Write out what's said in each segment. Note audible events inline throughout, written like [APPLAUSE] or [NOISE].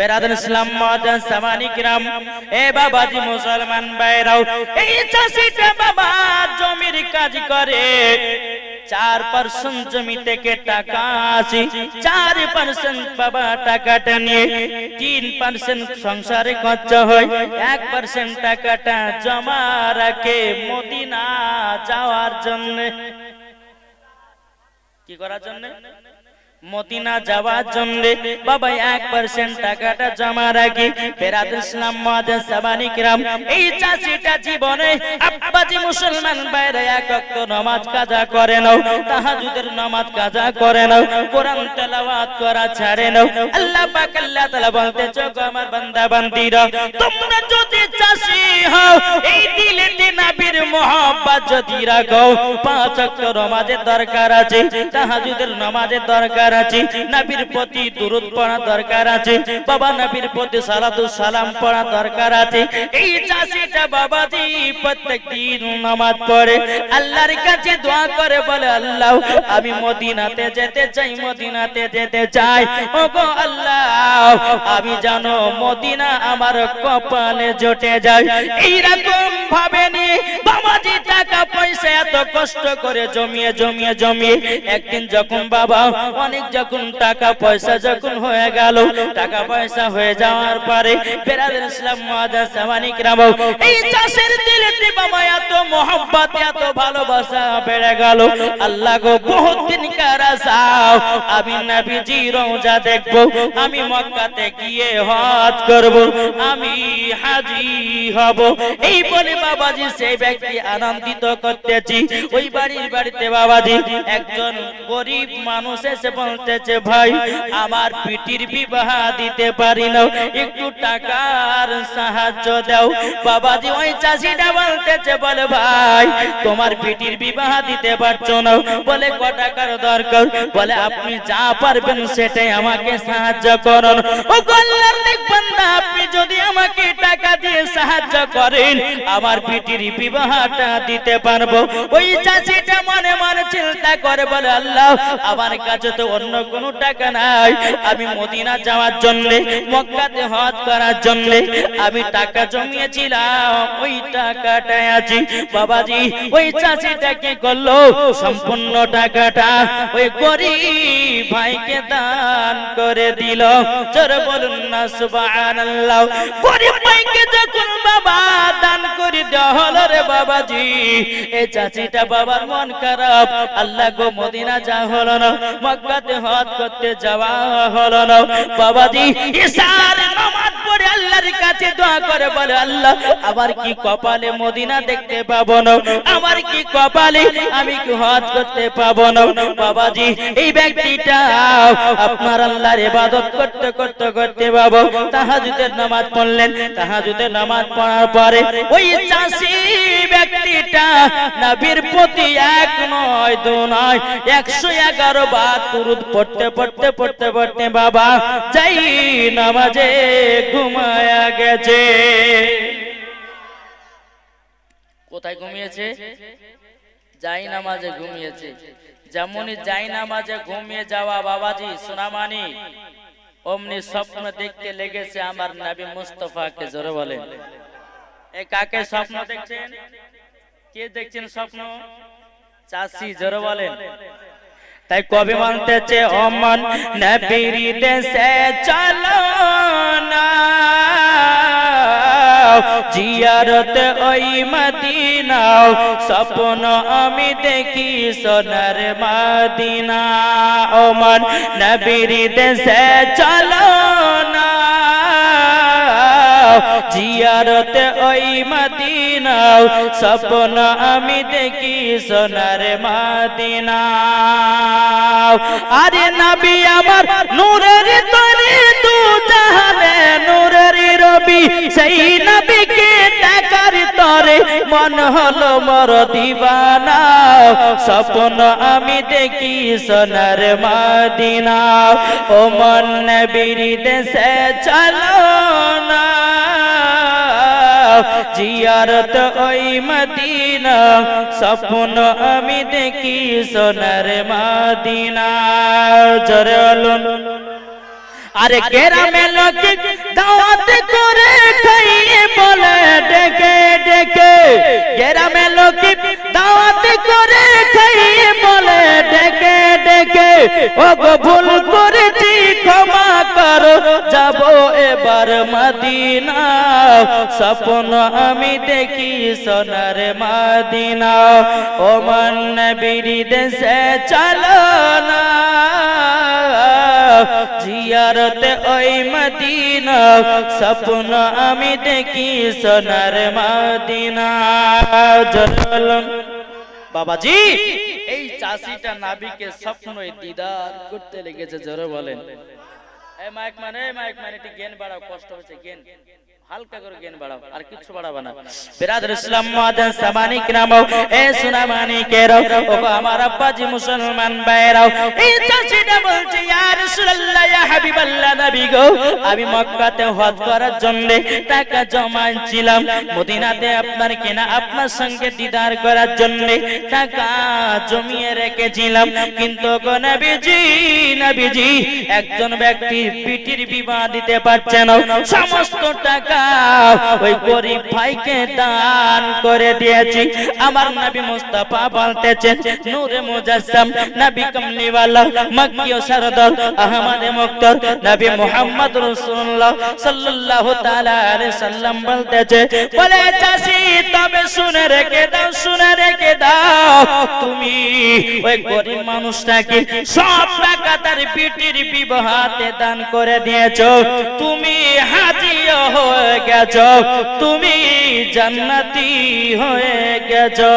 বেরাদন সামানি গ্রাম এ বাবাজি মুসলমান বাইরাও এই চাষিটা বাবা জমির কাজ করে। চার পার্সেন্ট জমি থেকে টাকা চার পার্সেন্ট বাবা টাকাটা নিয়ে তিন পার্সেন্ট সংসারে খরচা হয়, এক পার্সেন্ট টাকাটা জমা রাখে মদিনা যাওয়ার জন্য। কি করার জন্য? মদিনা যাওয়ার জন্য বাবা এক পার্সেন্ট টাকাটা জমা রাখি। ফেরাদ ইসলাম মাদান সাবানি গ্রাম এই চাষিটা জীবনে আব্বাজি মুসলমান বাইরে এক অক্ত নামাজ কাজা করে নাও, তাহাজুদের নামাজ কাজা করে নাও, কোরআন তেলাওয়াত করা ছাড়ে নাও। আল্লাহ পাক আল্লাহ তাআলা বলতে চোখ আমার বান্দা তোমরা যদি আল্লাহ, আমি মদিনাতে যেতে চাই, মদিনাতে যেতে চাই। আল্লাহ, আমি জানো মদিনা আমার কপালে জটে যায় এইরকম ভাবে নিয়ে বাবাজি টাকা পয়সা এত কষ্ট করে জমিয়ে জমিয়ে জমিয়ে একদিন যখন বাবা অনেক যখন টাকা পয়সা যখন হয়ে গেল, টাকা পয়সা হয়ে যাওয়ার পরে ইসলাম এই চাষের দিলেতে বাবা এত এত ভালোবাসা বেড়ে গেল। আল্লাহ গো, বহুত দিন আমি নবীজি রোজা দেখব, আমি মক্কাতে গিয়ে হজ করব, আমি হাজি হব। এই বলে বাবাজি সেই ব্যক্তি আনন্দিত করতেছি। ওই বাড়ির বাড়িতে বাবাজি একজন গরিব মানুষ এসে বলতেছে, ভাই, আমার পিটির বিবাহ দিতে পারি না। একটু টাকার সাহায্য দাও। বাবাজি ওই চাষিটা বলতেছে, বলে, ভাই, তোমার পিটির বিবাহ দিতে পারছ না। বলে, ক টাকার দরকার? বলে, আপনি যা পারবেন সেটাই আমাকে সাহায্য করুন। ও দেখবেন না আপনি যদি আমাকে সাহায্য করেন, আমার পিটির বিবাহটা দিতে পারব। ওই চাষিটা মনে মনে চিন্তা করে বলে, আল্লাহ, আমার কাছে তো অন্য কোনো টাকা নাই। আমি মদিনা যাওয়ার জন্য, মক্কাতে হজ করার জন্য, আমি টাকা জমিয়েছিলাম, ওই টাকাটা আছি বাবাজি, ওই চাষিটা কি করল? সম্পূর্ণ টাকাটা ওই গরিব ভাইকে দান করে দিল। চোর বলুন না, সুবহানাল্লাহ। গরিব ভাইকে যখন বাবা দান করে দেওয়া হলো রে বাবাজি। এ চাচিটা বাবার মন খারাপ। আল্লাহ গো মদিনা যা হলো না, মক্কাতে করতে যাওয়া হলো না। বাবাজি ইসার আল্লাহর কাছে দোয়া করে বলে, আল্লাহ, আমার কি কপালে মদিনা দেখতে পাবো না? আমার কি কপালে আমি কি হজ করতে পাবো না? বাবাজি, এই ব্যক্তিটা আপনার আল্লাহর ইবাদত করতে করতে করতে বাবু তাহাজুদের নামাজ পড়লেন। তাহাজুদের নামাজ পড়ার পরে ওই চাষি ব্যক্তিটা নবীর প্রতি এক নয়, দু নয়, একশো এগারো বার তুরুদ পড়তে পড়তে পড়তে পড়তে, বাবা, যাই নামাজে ঘুমায়া। গেছে। কোথায় ঘুমিয়েছে? যাই নামাজে ঘুমিয়েছে। যেমনই যাই নামাজে ঘুমিয়ে যাওয়া বাবাজি, সোনামানি, অমনি স্বপ্ন দেখতে লেগেছে আমার নবী মুস্তফাকে, জোরে বলেন। এ কাকে স্বপ্ন দেখছেন? কে দেখছেন স্বপ্ন? চাষি, জোরে বলেন। তাই কবি মানতেছে, অমন নবীর দেশে চলো না। জিয়ারত ওই মদিনাও, স্বপ্ন আমি দেখি সোনার মদিনা। ওমন নবীর দেশে চলো না। জিয়ারত ওই মদিনাও, স্বপ্ন আমি দেখি সোনার মদিনা আরে নবী, আমার নূরের তরি তু জাহানে, নূরের রবি, সেই নবীকে দেখার তরে মন হলো মর দিবানা। স্বপ্ন আমি দেখি সোনার মদিনা ও মন নবীর দেশে চলো জিয়ারত ওই মদিনা স্বপ্ন আমি দেখি সোনার মদিনা। বলুন। আরে গ্রামে লোকে দাওয়াত করে খাইয়ে বলে ডেকে ডেকে গ্রামে লোকে দাওয়াত করে খাইয়ে বলে ডেকে ডেকে ও গো ভুল করেছি ক্ষমা করো যাব এবার মদিনা স্বপ্ন আমি দেখি সোনার মদিনা ও মন নবীর দেশে চলো না জিয়ারতে ওই মদিনা, স্বপ্ন আমি দেখি সোনার মদিনা। বাবাজি, এই চাষিটা নাবিকে স্বপ্ন দিদার করতে লেগেছে, জোরে বলেন। এ মাইক মানে মাইক মানে একটু জ্ঞান বাড়াও, কষ্ট হচ্ছে জ্ঞান। হালকা করে জ্ঞান বাড়াও আর কিছু বাড়াবো না। বিরাদর ইসলাম মাদান সামানি এ সুনামানি কেরাও ও আমার আব্বাজি মুসলমান ভাইরাও এই চাষিটা বলছে ইয়া রাসূলুল্লাহ ইয়া হাবিবাল্লাহ নবী গো আমি মক্কাতে হজ করার জন্য টাকা জমাইছিলাম মদিনাতে আপনার কেনা আপনার সঙ্গে দিদার করার জন্য টাকা জমিয়ে রেখেছিলাম। কিন্তু গো নবীজি নবীজি একজন ব্যক্তি পিটির বিবাহ দিতে পারছে না। সমস্ত টাকা ওই গরিব ভাইকে দান করে দিয়েছি। আমার নবী মুস্তাফা বলতেছেন, নূরে মুজাসসাম, নবী কমলিওয়ালা সরদার আহমদ মুক্তার, নবী মুহাম্মদ রাসূলুল্লাহ সাল্লাল্লাহু তাআলা আলাইহি সাল্লাম বলতেছে, বলে তবে শুনে রেখে দাও, শুনে রেখে দাও, তুমি ওই গরিব মানুষটাকে সব টাকা তার বিবাহতে দান করে দিয়েছ। তুমি হাজিও হয়ে গেছো, তুমি জান্নাতি হয়ে গেছো।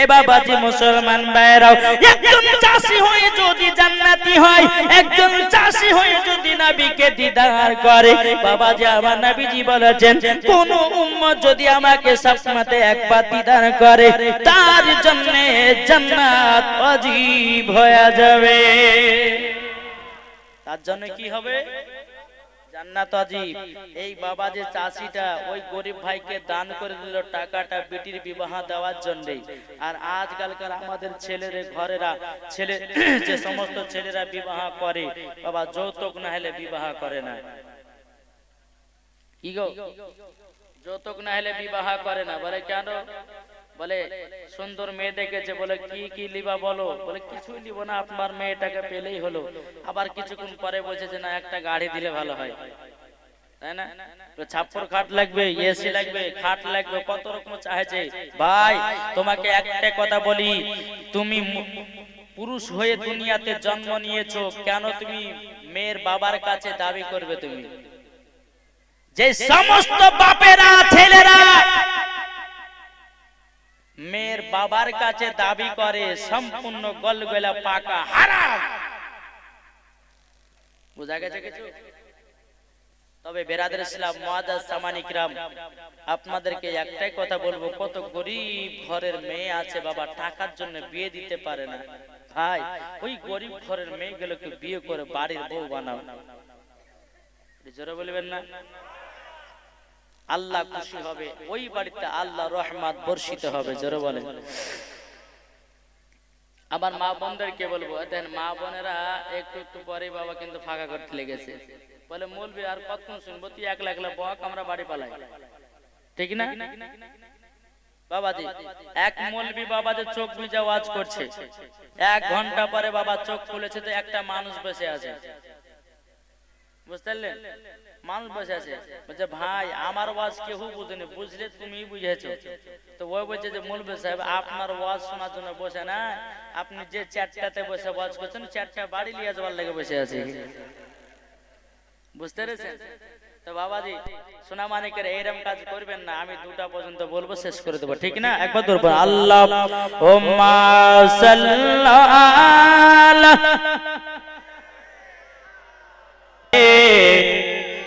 এ বাবাজি মুসলমান ভাইরাও, একজন চাষি হয়ে যদি জান্নাতি হয়, একজন চাষি হয়ে যদি নবীকে দিদার করে, বাবাজি আমার নবীজি বলেছেন, কোন উম্মত যদি আমাকে সবসময় একবার দিদার করে, তার জন্য জান্নাত অজীব হয়ে যাবে। তার জন্য কি হবে? আজকালকার আমাদের ছেলের, ঘরেরা, ছেলে, [CLEARS THROAT] যে সমস্ত ছেলেরা বিবাহ করে, বাবা যৌতুক না হলে বিবাহ করে না। কি গো? যৌতুক না হলে বিবাহ করে না। বলে, কেন? বলে, সুন্দর মেয়ে দেখেছে বলে কি কি লিবা বলো? বলে, কিছুই লিব না, আপনার মেয়েটাকে পেলেই হলো। আবার কিছুক্ষণ পরে বলছে না, একটা গাড়ি দিলে ভালো হয়। হয়ে মেয়ের বাবার কাছে দাবি করবে তুমি? যে সমস্ত বাপেরা, ছেলেরা মেয়ের বাবার কাছে দাবি করে, সম্পূর্ণ গলগলা পাকা, হারাম। বুঝা গেছে কিছু? তবে বেরাদের ইসলাম মুআদ্দাস সামানিকরাম আপনাদেরকে একটাই কথা বলব, কত গরিব ঘরের মেয়ে আছে বাবা, টাকার জন্য বিয়ে দিতে পারে না। ভাই, ওই গরিব ঘরের মেয়েগুলোকে বিয়ে করে বাড়ির বউ বানাও। জোরে বলবেন না? আল্লাহ খুশি হবে, ওই বাড়িতে আল্লাহ রহমাত বর্ষিত হবে, জোরে বলে আমার মা বোনদেরকে বলব দেখেন মা বোনেরা একটু একটু পরে বাবা কিন্তু ফাঁকা করতে লেগেছে। বলে, মলবি, আর কতক্ষণ শুনব? তুই একলা একলা বক, আমরা বাড়ি পালাই। ঠিক না? বাবাজি, এক মলবি বাবাদের চোখ এক ঘণ্টা পরে বাবা চোখ খুলেছে, তো একটা মানুষ বসে আছে। বুঝতে পারলেন? মানুষ বসে আছে বলছে, ভাই, আমার ওয়াজ কেউ বুঝেনি? বুঝলে তুমি বুঝেছ। তো ওই বলছে যে মুলবে সাহেব, আপনার ওয়াজ শোনার জন্য বসে না। আপনি যে চারটাতে বসে ওয়াজ করছেন চারটা বাড়ি নিয়ে যাওয়ার লেগে বসে আছে। বুঝতে পেরেছেন? তো বাবাজি সোনা মানিকের এইরকম কাজ করবেন না। আমি দুটা পর্যন্ত বলব, শেষ করে দেবো। ঠিক না? একবার ধরবো আল্লাহ ওম্মা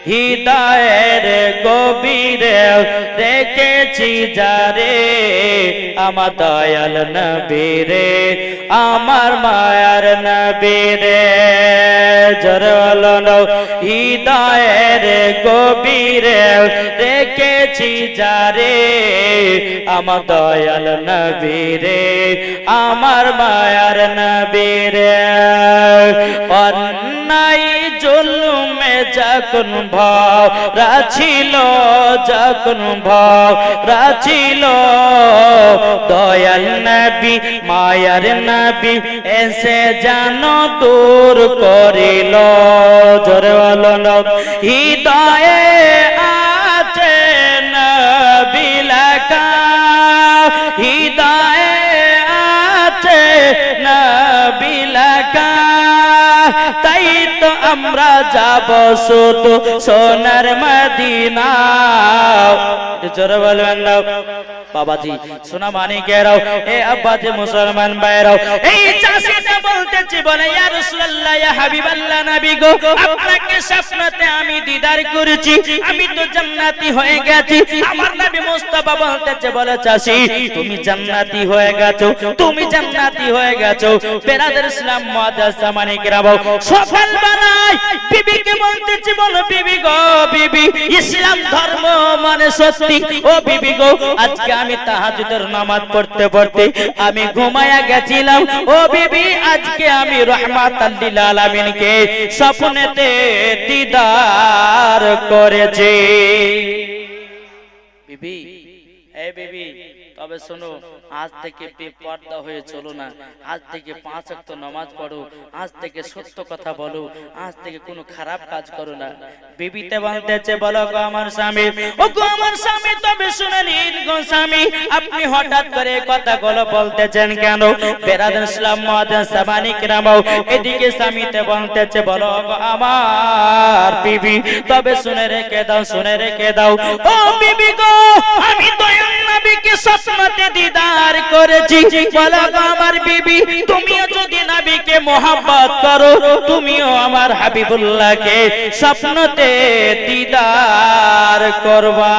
হৃদয়ের গভীরে রেখেছি যারে আমার দয়াল নবীরে আমার মায়ার নবীরে জরল হৃদয়ের গভীরে রেখেছি যারে আমার দয়াল নবীরে আমার মায়ার নবীরে অন্য চুলুমে যখন ভাব রাছিল যখন ভাব রাছিল দয়াল নবী, মায়ার নবী, এসে যেন দূর করিল। জোরে বলো হৃদয়ে আমরা যাব শুধু সোনার মদিনা জোরে বলবেন না। বাবাজি সোনা মানি গেরাও এ আব্বাজি মুসলমান বাইরাও এই চাষিটা বলতেছি বলে ইয়া রাসূলুল্লাহ, ইয়া হাবিবাল্লাহ নবী গো, আপনাকে স্বপ্নতে আমি দিদার করেছি, আমি তো জান্নাতি হয়ে গেছি। আমার নবী মুস্তাফা বলতেছে, বলে চাষি, তুমি জান্নাতি হয়ে গেছো, তুমি জান্নাতি হয়ে গেছো। বেরাদের ইসলাম মুআদ্দাস জামানি কিরাবো সফল বানাই বিবিকে বলতেছি, বলো বিবি গো, বিবি, ইসলাম ধর্ম মানে সত্যি। ও বিবি গো, আজকে আমি তাহাজুদের নামাজ পড়তে পড়তে আমি ঘুমায়া গেছিলাম। ও বিবি, আজকে আমি রহমাত আল্লিল আমিনকে স্বপ্নেতে দিদার করেছি। বিবি এই বিবি তবে শোনো, আজ থেকে বেপর্দা হয়ে চলো না। আজ থেকে পাঁচ ওয়াক্ত নামাজ পড়ো, আজ থেকে সত্য কথা বলো, আজ থেকে কোনো খারাপ কাজ করো না। বিবিতে বলতেছে বলো গো আমার স্বামী, ও গো আমার স্বামী, তবে শুনে নিন গো স্বামী, আপনি হঠাৎ করে এই কথাগুলো বলতেছেন কেন? বেরাদান ইসলাম মহাদান সাবানি কিরামাও এদিকে স্বামীতে বলতেছে বলো গো আমার বিবি, তবে শুনে রেখে দাও, শুনে রেখে দাও। ও বিবি গো, আমি দয়াল। নবীকে স্বপ্নতে দিদার করেছি। বলো আমার বিবি, তুমিও যদি নবীকে মোহাম্মত করো, তুমিও আমার হাবিবুল্লাহকে স্বপ্নতে দিদার করবা।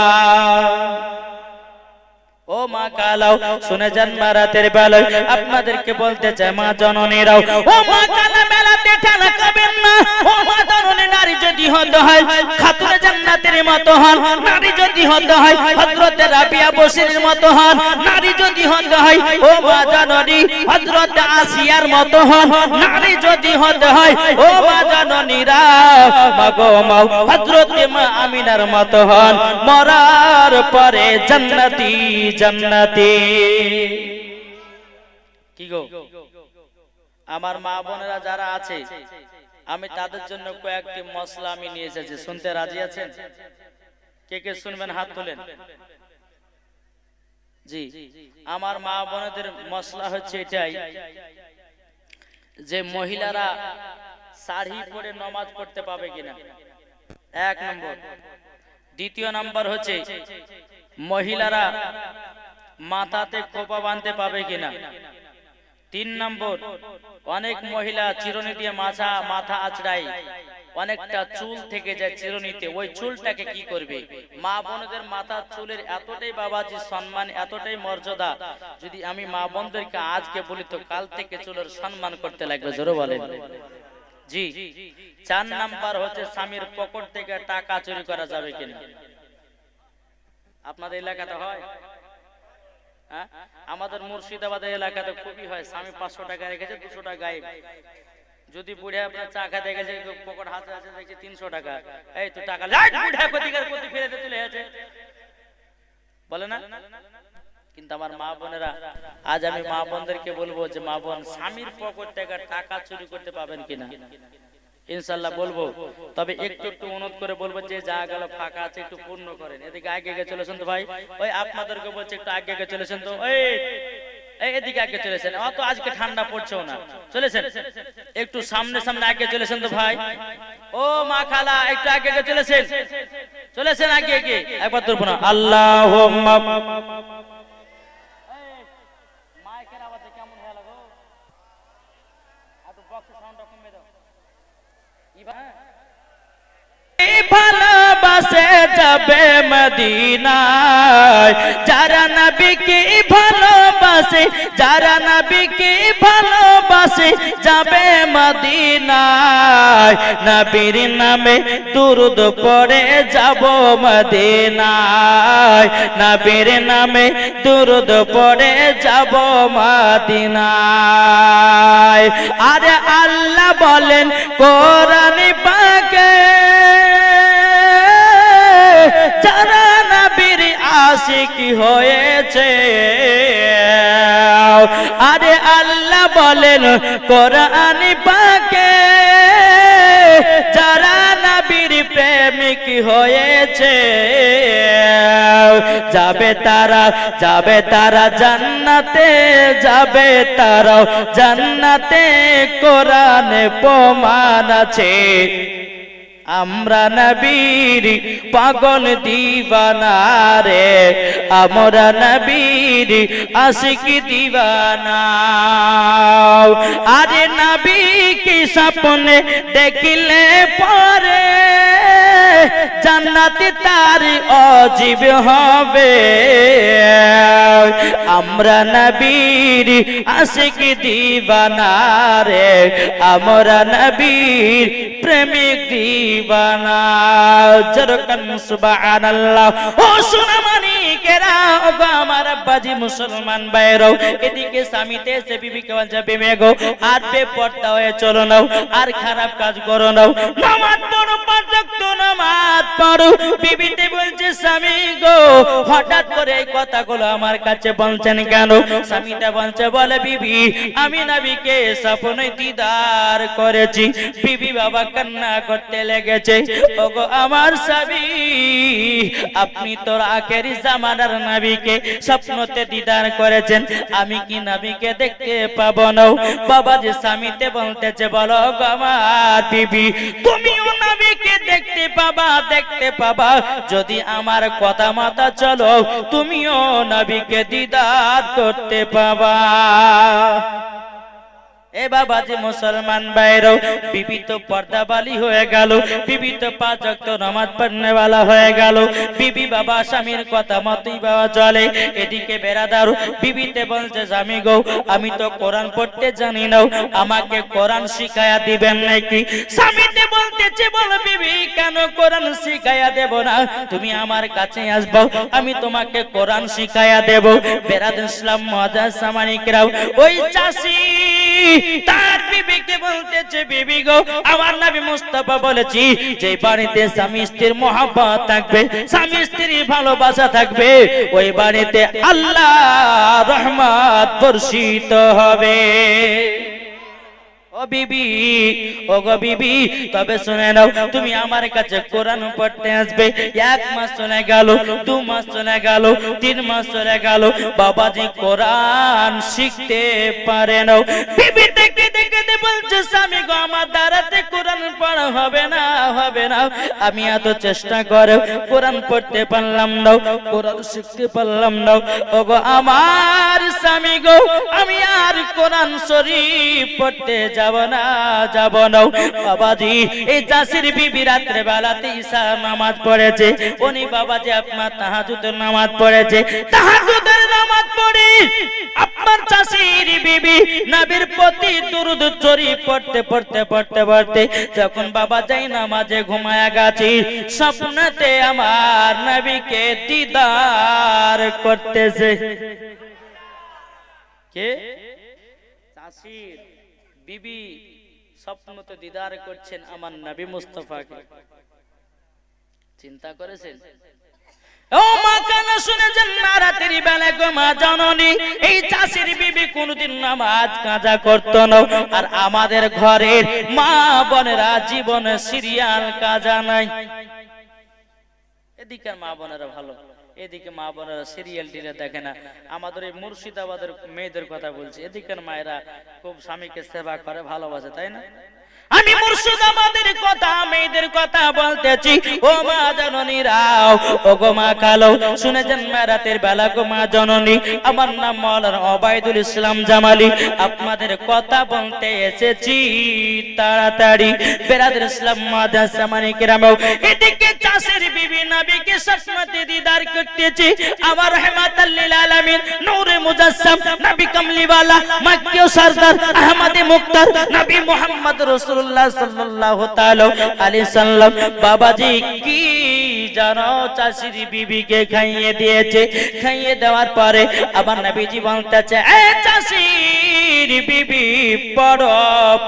মা কালাও। শুনে যান মারাতের বেলায়। আপনাদেরকে বলতে চাই, মা জননীরাও, ও মা কালা বেলাতে ঠেলা খাবেন না। ও মা জননী, নারী যদি হতে হয়, খাতুনে জান্নাতের মতো হন। নারী যদি হতে হয়, হযরতে রাবিয়া বসিরের মতো হন। নারী যদি হতে হয়, ও মা জননী, হযরতে আসিয়ার মতো হন। নারী যদি হতে হয়, ও মা জননীরা, মাগো মাও, হযরতে মা আমিনার মতো হন। মরার পরে জান্নাতি জান্নাতি কি গো? আমার মা বোনেরা যারা আছে, আমি তাদের জন্য কয়েকটি মশলা আমি নিয়ে এসেছি। শুনতে রাজি আছেন? কে কে শুনবেন? হাত তোলেন। জি, আমার মা বোনেদের মশলা হচ্ছে এটাই যে মহিলারা শাড়ি পরে নমাজ পড়তে পাবে কিনা। এক নম্বর। দ্বিতীয় নাম্বার হচ্ছে মহিলারা মাথাতে খোপা বাঁধতে পাবে কিনা? তিন নম্বর, অনেক মহিলা চিরুনি দিয়ে মাথা মাথা আঁচড়ায় অনেকটা চুল থেকে যায় চিরুনিতে। ওই চুলটাকে কি করবে? মা বোনদের মাথার চুলের এতটাই বাবাজি সম্মান, এতটাই মর্যাদা, যদি আমি মা বোনদেরকে আজকে বলি তো কাল থেকে চুলের সম্মান করতে লাগবে, জোরে বলেন। জি, চার নাম্বার হচ্ছে স্বামীর পকেট থেকে টাকা চুরি করা যাবে কিনা? আপনাদের এলাকাতে হ্যাঁ? আমাদের মুর্শিদাবাদের এলাকাতে খুবই হয়। স্বামী পাঁচশো টাকা রেখেছে, দুশো টাকা গায়েব। যদি বুড়ে আপনার চা খাতে গেছে পকেট হাতে আছে, দেখছি তিনশো টাকা। এই তো টাকা ফেলে চলে গেছে। বলে না? কিন্তু আমার মা বোনেরা, আজ আমি মা বোনদেরকে বলব যে, মা বোন, স্বামীর পকেট টাকা চুরি করতে পাবেন কিনা? ইনশাল্লাহ বলব। তবে একটু একটু অনুরোধ করে বলব যে যা গেল ফাঁকা আছে, একটু পূর্ণ করেন। এদিকে আগে আগে চলেছেন তো ভাই। ওই আপনাদেরকে বলছে, একটু আগে আগে চলেছেন তো। এই এদিকে আগে চলেছেন অত আজকে ঠান্ডা পড়ছেও না। চলেছেন একটু সামনে সামনে আগে চলেছেন তো ভাই। ও মা খালা, একটু আগে আগে চলেছেন চলেছেন আগে আগে। একবার তোর আল্লাহ যাবে মদিনায়। যারা নবীকে ভালোবাসে, যারা নবীকে ভালোবাসে, যাবে মদিনায়। নবীর নামে দুরুদ পড়ে যাব মদিনায়। নবীর নামে দুরুদ পড়ে যাব মদিনায়। আরে আল্লাহ বলেন, কোরআন পাকে আশিক হয়েছে। আরে আল্লাহ বলেন, কোরআন পাকে যারা নবীর প্রেমিক হয়েছে, যাবে তারা যাবে তারা জান্নাতে, যাবে তারা জান্নাতে। কোরআন প্রমাণ আছে। আমরা নবীর পাগল দিবানা রে। আমরা নবীর আশিক দিবানা। আরে নবী কি স্বপ্নে দেখিলে পরে? জান্নাতি তার অজীব হবে। আমরা নবীর আশিক দিবানা রে, আমরা নবীর প্রেমিক দিবানা। জরকান সুবহানাল্লাহ। ও সোনামানি কেরা ও গো আমার আব্বাজি মুসলমান বাইরও এদিকে স্বামীতে সে বিবিকে বলছে, বিবে গো আর বে পড়তা হয়ে চলো নাও, আর খারাপ কাজ করো নাও। নামাজ পড়ো পাঁচ ওয়াক্ত নামাজ পড়ো। বিবিতে বলছে, স্বামী গো, হঠাৎ করে এই কথাগুলো আমার কাছে বলছেন কেন? স্বামীটা বলছে, বলে, বিবি, আমি নবীকে স্বপ্নে দিদার করেছি। বিবি বাবা কান্না করতে লেগেছে। ওগো আমার স্বামী, আপনি তো আখেরি জামানার নাবিকে স্বপ্নতে দিদার করেছেন। আমি কি নাবিকে দেখতে পাবো না? বাবা যে স্বামীতে বলতেছে, বলো আমার বিবি, তুমিও নাবিকে দেখতে পাবা দেখতে পাবা। যদি আমার কথা মাথা চলো, তুমিও নাবিকে দিদার করতে পাবা। এ বাবা যে মুসলমান বাইরও বিবি তো পর্দাবালি হয়ে গেল, বিবি তো পাঁচ ওয়াক্ত নামাজ হয়ে গেল, বিবি বাবা স্বামীর কথা মতই বাবা চলে। এদিকে বেড়াদার বিবিতে বলছে, স্বামী গো, আমি তো কোরআন পড়তে জানি না, আমাকে কোরআন শিখায়া দিবেন নাকি? স্বামীতে বলতেছে, বল বিবি, কেন কোরআন শিখায়া দেব না? তুমি আমার কাছে আসব, আমি তোমাকে কোরআন শিখায়া দেব। বেরাদ ইসলাম মজা সামানিকরাও, ওই চাষি তার বিবিকে বলতেছে, বিবি গো, আমার নবী মুস্তাফা বলেছি, যে বাড়িতে স্বামী স্ত্রীর মহাব্বত থাকবে, স্বামী স্ত্রীর ভালোবাসা থাকবে, ওই বাড়িতে আল্লাহ রহমত বর্ষিত হবে। তবে শুনে নাও, তুমি আমার কাছে কোরআন পড়তে আসবে। এক মাস চলে গেল, দু মাস চলে গেল, তিন মাস চলে গেল, বাবাজি কোরআন শিখতে পারে না বিবি দেখে দেখে দে বলছে হবে না হবে না। আমি এত চেষ্টা করে কোরআন পড়তে পারলাম না, কোরআন শিখতে পারলাম না। ও আমার স্বামী গো, আমি আর কোরআন শরীফ পড়তে যাব না, যাব না। বাবাজি, এই চাষির বিবি রাত্রে বেলাতে নামাজ পড়েছে। উনি বাবাজি, আপনার তাহাজুদের নামাজ পড়েছে। তাহাজুদের নামাজ পড়ি। আপনার চাষির বিবি নবীর প্রতি দুরুদ চরি পড়তে পড়তে পড়তে পড়তে, যখন বাবা যাই নামাজে ঘুমায়া গেছি, স্বপ্নতে আমার নবীকে দিদার করতেছে। কে? চাষির বিবি স্বপ্নতে দিদার করছেন আমার নবী মুস্তফাকে। চিন্তা করেছেন? ও মা বেলা গো মা জননী। এই চাষির বিবি কোনদিন নামাজ কাজা করত না। আর আমাদের ঘরের মা বোনেরা জীবনে সিরিয়াল কাজা নাই। এদিকের মা বোনেরা ভালো। এদিকে মা বোনেরা সিরিয়াল টিলে দেখে না। আমাদের এই মুর্শিদাবাদের মেয়েদের কথা বলছি। এদিকের মায়েরা খুব স্বামীকে সেবা করে, ভালোবাসে, তাই না? আমি মুর্শিদাবাদের কথা, মেয়েদের কথা বলতেছি। ও মা জননী রাও ও গো মা কালো, শুনেছেন মা রাতের বেলা গো মা জননী? আমার নাম মৌলানা ওবায়দুল ইসলাম জামালি। আপনাদের কথা বলতে এসেছি তাড়াতাড়ি। বেরাদের ইসলাম মাদাস সামানি কেরামাও এদিকে চাষের বিবি নবীকে সসমতে দিদার করতেছি। আমার রহমাতাল লিল আলামিন, নূরে মুজাসসাম নবী কামলিওয়ালা মক্কি সরদার, আহমদে মুক্তার, নবী মুহাম্মদ রাসূলুল্লাহ সাল্লাল্লাহু তাআলা আলাইহি সাল্লাম, বাবাজি, কি জানো চাষির বিবিকে খাইয়ে দিয়েছে? খাইয়ে দেওয়ার পরে আবার নবীজি বলতেছে, এ চাষির বিবি, পড়ো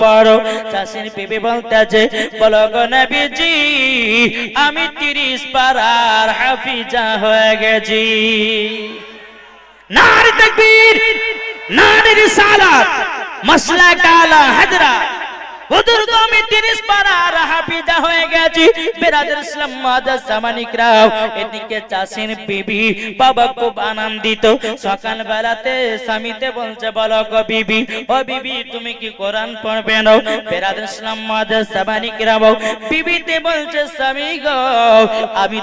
পড়ো। চাষির বিবি বলতেছে, বলো গো নবীজি, আমি তিরিশ পারার হাফিজা হয়ে গেছি। নার তকবীর, নার রিসালাত মাসলা কালা হাজরা। হুজুর আমি 30 পারার হাফিজা হয়ে স্বামী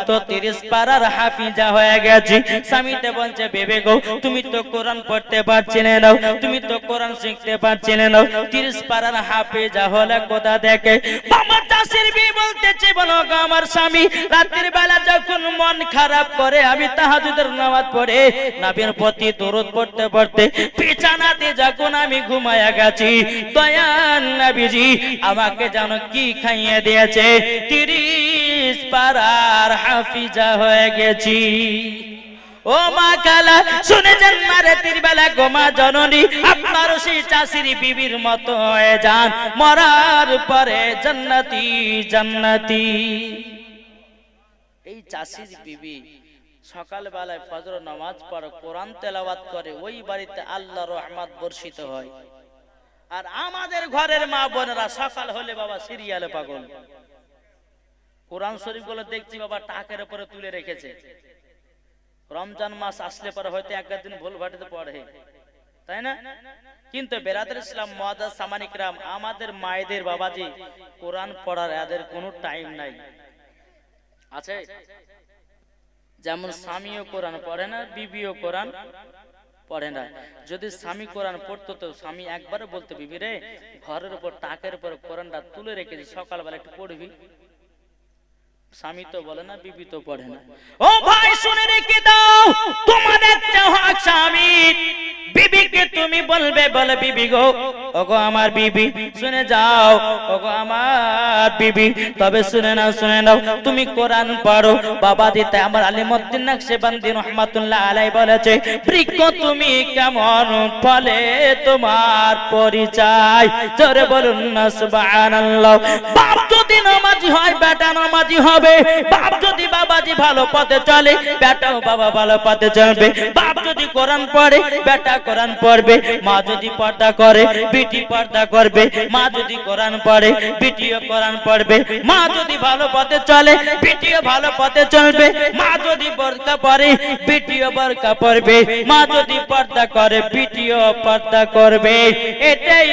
তো 30 পারার হাফিজা হয়ে গেছি। স্বামীতে বলছে, বেবে গো, তুমি তো কোরআন পড়তে পারছিলে না তুমি তো কোরআন শিখতে পারছিলে না 30 পারার হাফিজা হলে কোথা দেখে আমার চাষির বি বলতেছে, বলো আমার স্বামী রাতের বেলা যখন মন খারাপ করে, আমি তাহাজুদের নামাজ পড়ে, নবীর প্রতি দরুদ পড়তে পড়তে, বিছানাতে যখন আমি ঘুমায়া গেছি দয়ান নবীজি আমাকে জানো কি খাইয়ে দিয়েছে, তিরিশ পারার হাফিজা হয়ে গেছি। ও মা কালা শুনেছেন মারে তিরবেলা গোমা জননী। আপনার সেই চাষির বিবির মতো হয়ে যান। মরার পরে জান্নাতি জান্নাতি। এই চাষির বিবি সকাল বেলায় ফজর নামাজ পড়ে, কোরআন তেলাওয়াত করে, ওই বাড়িতে আল্লাহ রহমত বর্ষিত হয়। আর আমাদের ঘরের মা বোনেরা সকাল হলে বাবা সিরিয়ালে পাগল। কোরআন শরীফগুলো দেখছি বাবা টাকের উপরে তুলে রেখেছে। রমজান মাস আসলে পরে হয়তো একদিন ভুল ভাটিতে পড়ে। তাই না? কিন্তু বেরাদের ইসলাম মহাদাস সামানিকরাম, আমাদের মায়েদের বাবাজি, কোরআন পড়ার এদের কোনো টাইম নাই। আছে? যেমন স্বামীও কোরআন পড়ে না, বিবিও কোরআন পড়ে না। যদি স্বামী কোরআন পড়তো তো স্বামী একবারে বলতো, বিবি রে, ঘরের উপর টাকের উপর কোরআনটা তুলে রেখেছি, সকালবেলা একটু পড়বি। স্বামী তো বলে না, বিবি তো পড়ে না। ও ভাই, শুনে রেখে দাও, তোমাদের হক স্বামী। বিবিকে তুমি বলবে, বলে বিবি গো ওগো আমার বিবি, শুনে যাও। ওগো আমার বিবি, তবে শুনে নাও শুনে নাও। তুমি কোরআন পড়ো। বাবা দিতে আমার আলিমুদ্দিন নকশবন্দি রহমাতুল্লাহ আলাই বলেছে, বৃক্ষ তুমি কেমন ফলে তোমার পরিচয়? জোরে বলুন না, সুবহানাল্লাহ। বাপ যদি নামাজি হয়, বেটা নামাজি হবে। বাপ যদি বাবাজি ভালো পথে চলে, বেটাও বাবা ভালো পথে চলবে। বাপ যদি কোরআন পড়ে, বেটা কোরআন পড়বে। মা যদি পর্দা করে বিটি পর্দা করবে, মা যদি কোরআন পড়ে বিটিও কোরআন পড়বে। মা যদি ভালো পথে চলে বিটিও ভালো পথে চলবে। মা যদি বরকা পরে বিটিও বরকা পড়বে মা যদি পর্দা করে বিটিও পর্দা করবে। এটাই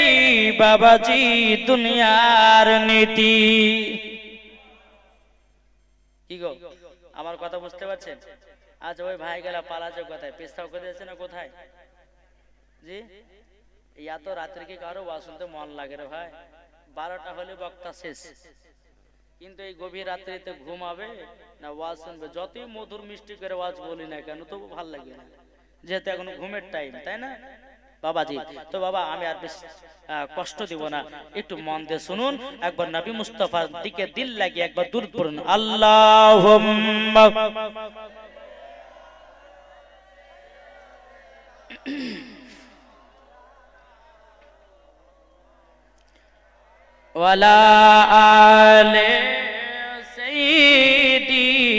বাবাজি দুনিয়ার নীতি। কি গো? আমার কথা বুঝতে পারছেন? আজ ওই ভাই গেলা, পালাচ্ছে কোথায়? পেস্তাও করে দিয়েছে না কোথায়? জি? এত রাত্রে কি কারও ওয়াজ শুনতে মন লাগে রে ভাই বারোটা হলে বক্তা শেষ কিন্তু এই গভীর রাত্রিতে ঘুমাবে না ওয়াজ শুনবে যতই মধুর মিষ্টি করে ওয়াজ বলি না কেন তবু ভালো লাগে না যেহেতু এখন ঘুমের টাইম তাই না বাবাজি তো বাবা আমি আর বেশি কষ্ট দিব না একটু মন দিয়ে শুনুন একবার নবী মুস্তফার দিকে দিল লাগিয়ে একবার দূর পড়ুন আল্লাহ ولا آل سيدنا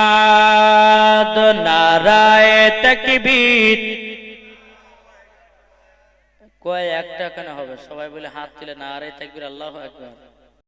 মোহাম্মদ নারায় তকবীর কয় একটা কেন হবে সবাই বলে হাত তুলে নারায় তকবীর আল্লাহ একবার